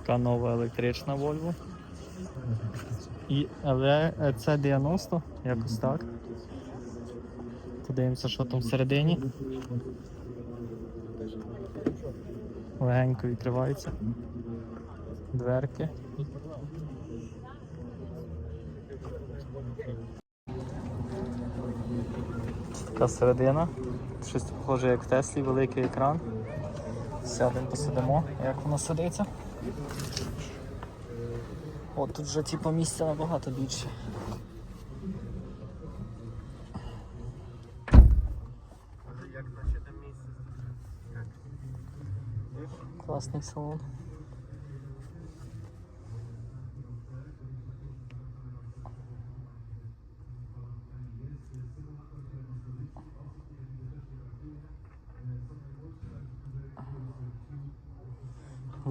Така нова електрична Volvo. І, е, це 90, якось так. Подивимося, що там всередині. Легенько відкривається. Дверки. Така середина. Щось похоже як в Теслі, великий екран. Сядемо, посидимо, як воно сидиться. О, тут вже типу місця набагато більше. Класний салон.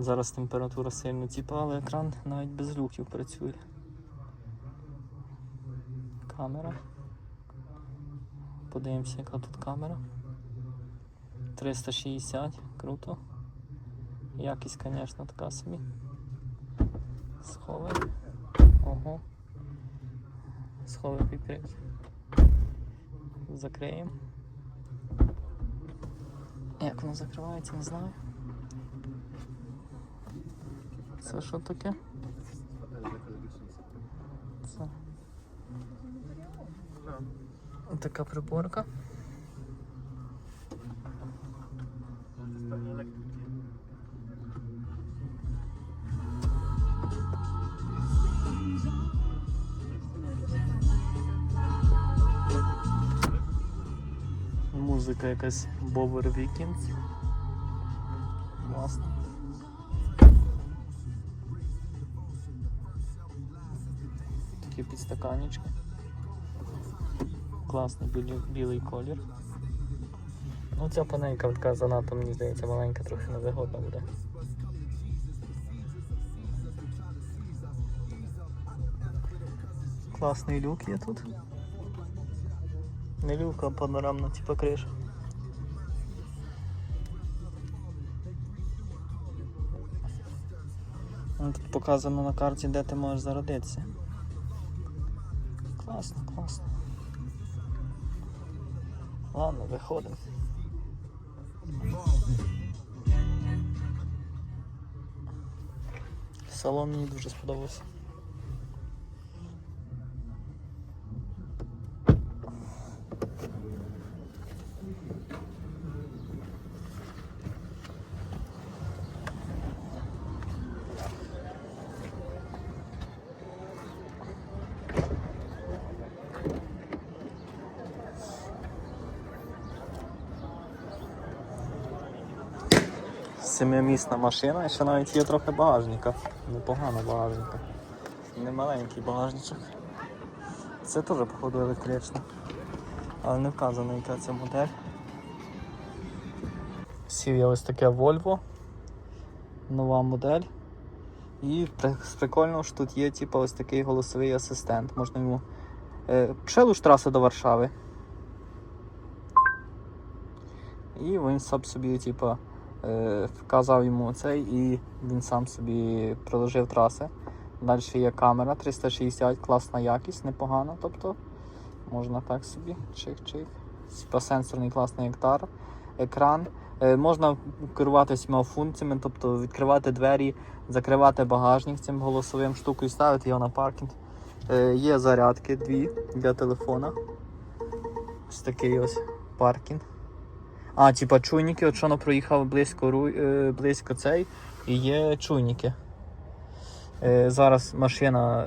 Зараз температура сильно тіпа, але екран навіть без люків працює. Камера. Подивимося, яка тут камера. 360, круто. Якість, звісно, така собі. Сховик. Ого. Сховик відкритий. Закриємо. Як воно закривається, не знаю. Це що таке? Це. Така приборка. Музика якась Бовер Вікінс. Підстаканнички. Класний білий, колір. Ну ця панелька така занадто, мені здається, маленька, трохи невигодна буде. Класний люк є тут. Не люк, а панорамна типа криша. Тут показано на карті, де ти можеш зародитися. Класно, класно. Ладно, виходимо. Салон мені дуже сподобався. Семимісна машина, і ще навіть є трохи багажника. Непогано багажника. Не маленький багажничок. Це теж, походу, електрично. Але не вказано, яка це модель. Сів я ось таке Volvo. Нова модель. І при- з прикольного що тут є типу, ось такий голосовий асистент. Можна йому. Е, Пшелуш траси до Варшави. І він сам собі, типу, е, вказав йому цей і він сам собі проложив траси. Далі є камера 360, класна якість, непогана. Тобто можна так собі. Типа сенсорний класний гектар, екран. Е, можна керувати всіма функціями, тобто відкривати двері, закривати багажник цим голосовим штукою, ставити його на паркінг. Е, є зарядки дві для телефона. Ось такий ось паркінг. А, типа чуйники, от що воно проїхав близько, е, близько цей, і є чуйники. Е, зараз машина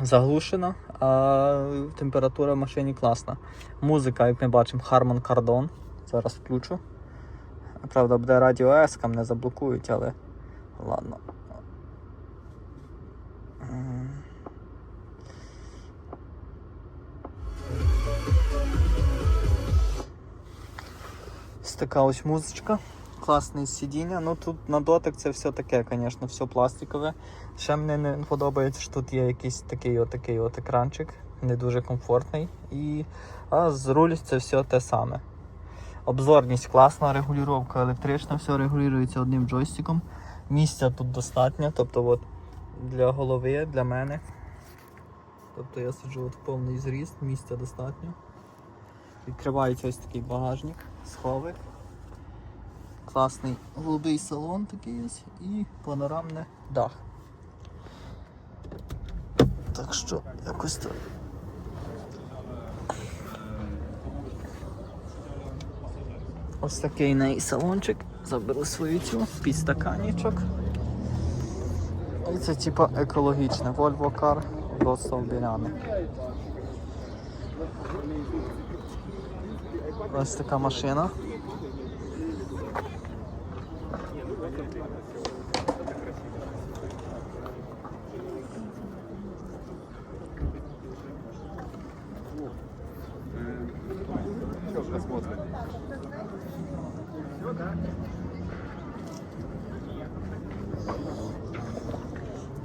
заглушена, а температура в машині класна. Музика, як ми бачимо, Harman Kardon. Зараз включу. Правда, буде радіо S, не заблокують, але ладно. Така ось музичка. Класне сидіння. Ну тут на дотик це все таке, звісно, все пластикове. Ще мені не подобається, що тут є якийсь такий от, такий от екранчик, не дуже комфортний. І... А з руль це все те саме. Обзорність класна, регулювання електрична, все регулюється одним джойстиком. Місця тут достатньо, тобто от для голови, для мене. Тобто я сиджу от в повний зріст, місця достатньо. Відкривається ось такий багажник, сховик. Класний голубий салон такий ось і панорамне дах. Так що якось так. Ось такий неї салончик. Заберу свою цю підстаканничок. І це типа екологічне Volvo Car Вроцлав Біляни. Ось така машина.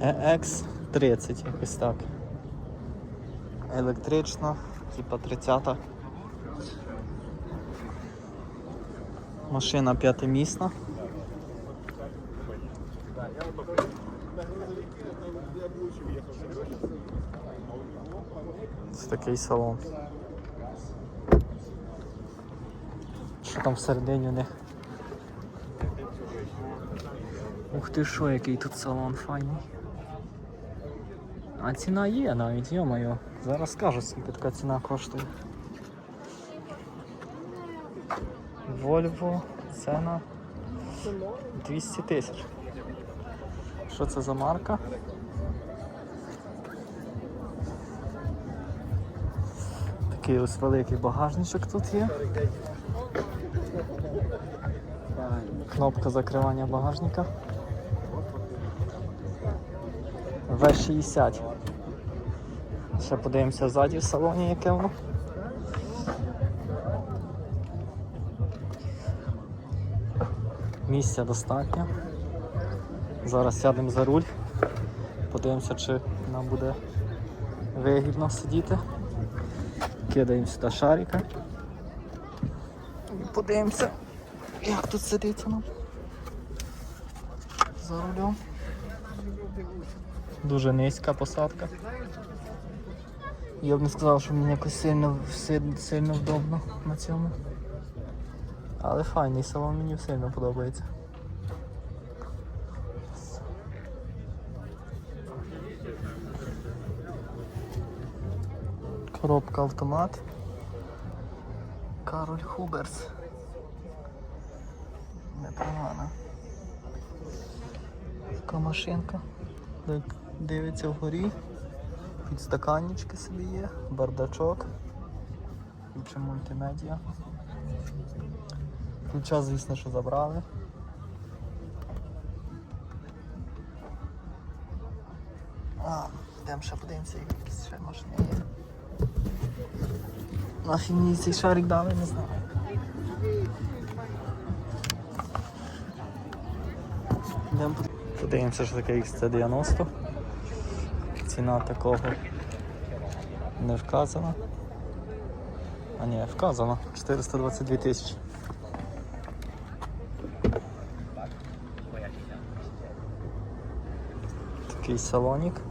EX30, якось так. Електрична, типа 30. Машина п'ятимісна. Це такий салон. Що там всередині у них? Ух ти що, який тут салон файний. А ціна є навіть, йо-моє. Зараз скажу, скільки така ціна коштує. Volvo, ціна 200 тисяч. Що це за марка? Такий ось великий багажничок тут є. Кнопка закривання багажника. В60. Ще подивимося ззаді в салоні, яке воно. Місця достатньо. Зараз сядемо за руль. Подивимося, чи нам буде вигідно сидіти. Кидаємо сюди шарика. Подивимося, як тут сидиться нам. За рулем. Дуже низька посадка. Я б не сказав, що мені якось сильно, сильно, вдобно на цьому. Але файний салон мені сильно подобається. Коробка автомат. Кароль Хуберс. Непогана. Така машинка. Дивиться вгорі. Підстаканнички собі є, бардачок. Ключі мультимедіа. Ключа, звісно, що забрали. А, йдемо ще подивимося, якісь ще машини є. Нафіг мені цей шарик дали, не знаю. Подивимося, що таке XC90. Ціна такого не вказана. А ні, вказано. 422 тисячі. Такий салонік.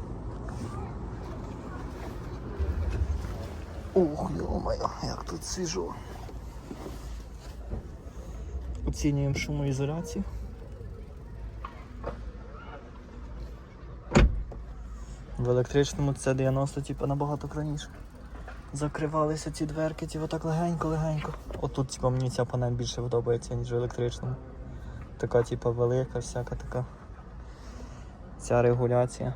Ух, йо-моє, як тут свіжо. Оцінюємо шумоізоляцію. В електричному це 90 типу, набагато краніше. Закривалися ці дверки, ті отак легенько-легенько. Отут типу, мені ця панель більше подобається, ніж в електричному. Така, типу, велика, всяка така. Ця регуляція.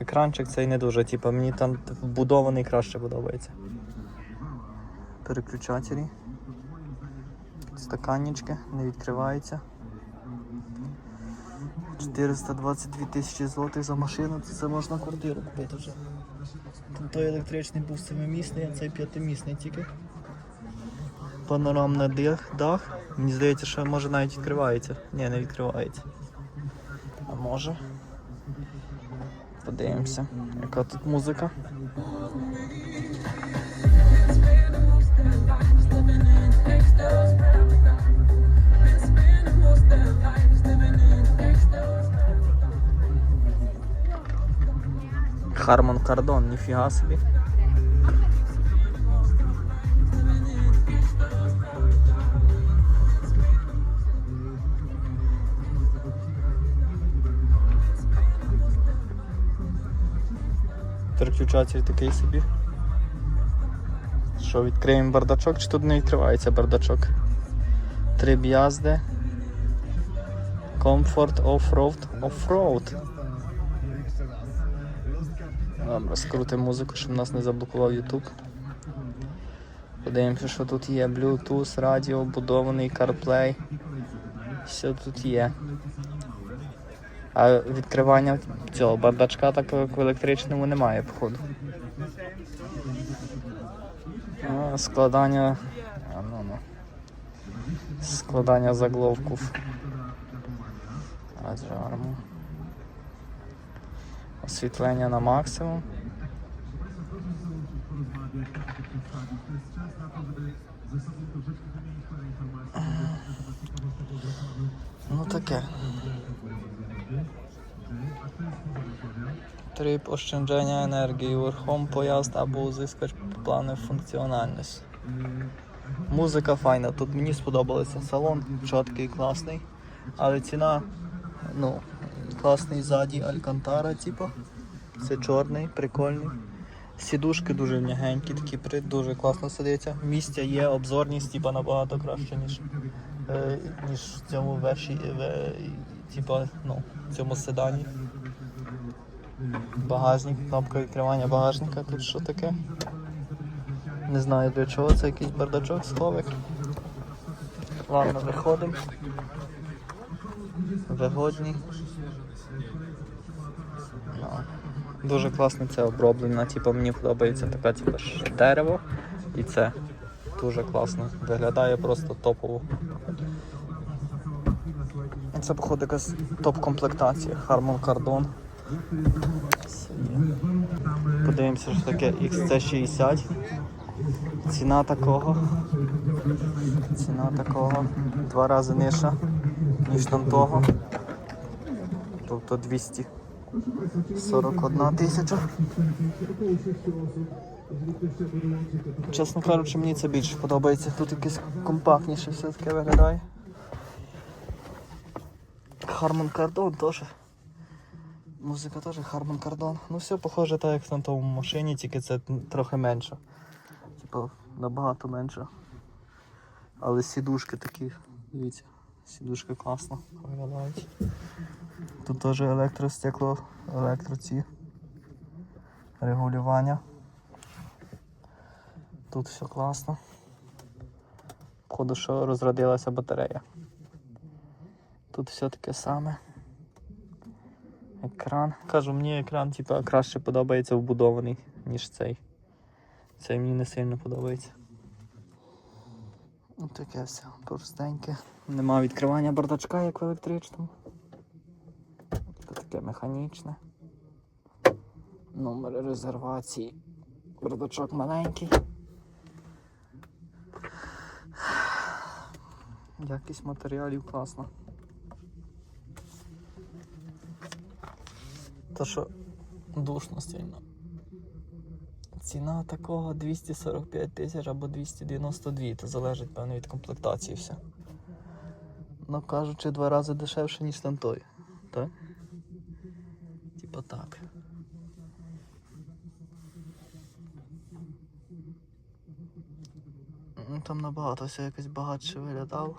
Екранчик цей не дуже, типу, мені там вбудований краще подобається. Переключателі. Стаканнички, не відкриваються. 422 тисячі злотих за машину, це, це можна квартиру купити вже. Той електричний був семимісний, а цей п'ятимісний тільки. Панорамний дих, дах. Мені здається, що може навіть відкривається. Ні, не відкривається. А може. Подивимося, яка тут музика. Хармон Кардон, ніфіга собі. Переключатель такий собі. Що, відкриємо бардачок, чи тут не відкривається бардачок? Три б'язди. Comfort Off-Road Off-Road. Скрутимо музику, щоб нас не заблокував YouTube. Подивимося, що тут є. Bluetooth, радіо, будований CarPlay. Все тут є. А відкривання цього бардачка в електричному немає, походу. А, складання. А, ну, ну. Складання загловків. Аджарму. Освітлення на максимум. Ну таке. Трип oszczędzania енергії верхом поїзд або узискач плани функціональність. Музика файна, тут мені сподобалося. Салон чіткий, класний. Але ціна, ну, класний ззаді Алькантара, типу. Це чорний, прикольний. Сідушки дуже м'ягенькі, такі дуже класно сидиться. Місця є, обзорність типу, набагато краще, ніж, е, ніж в цьому верші, в, типу, ну, в цьому седані. Багажник, кнопка відкривання багажника. Тут що таке? Не знаю для чого, це якийсь бардачок, сховик. Ладно, виходимо. Вигодні. Ну, Дуже класно це оброблено, типу, мені подобається таке типу, дерево і це дуже класно. Виглядає просто топово. Це, походу, якась топ-комплектація. Harman Kardon. Подивимося, що таке XC60. Ціна такого. Ціна такого. Два рази нижча, ніж там того. Тобто 241 тисяча. Чесно кажучи, мені це більше подобається. Тут якесь компактніше все таке виглядає. Harman Kardon теж. Музика теж Harman Kardon. Ну все похоже так, як на тому машині, тільки це трохи менше. Типа набагато менше. Але сідушки такі, дивіться, сідушки класно виглядають. Тут теж електростекло, електроці. Регулювання. Тут все класно. Походу, що розрядилася батарея. Тут все таке саме. Екран. Кажу, мені екран типу, краще подобається вбудований, ніж цей. Цей мені не сильно подобається. Ось таке все простеньке. Нема відкривання бардачка, як в електричному. Це таке механічне. Номери резервації. Бардачок маленький. Якість матеріалів класна. То що душно сильно. Ціна такого 245 тисяч або 292, то залежить, певно, від комплектації все. Ну кажучи, два рази дешевше, ніж там той. Так? Типа так. Ну, Там набагато все якось багатше виглядав.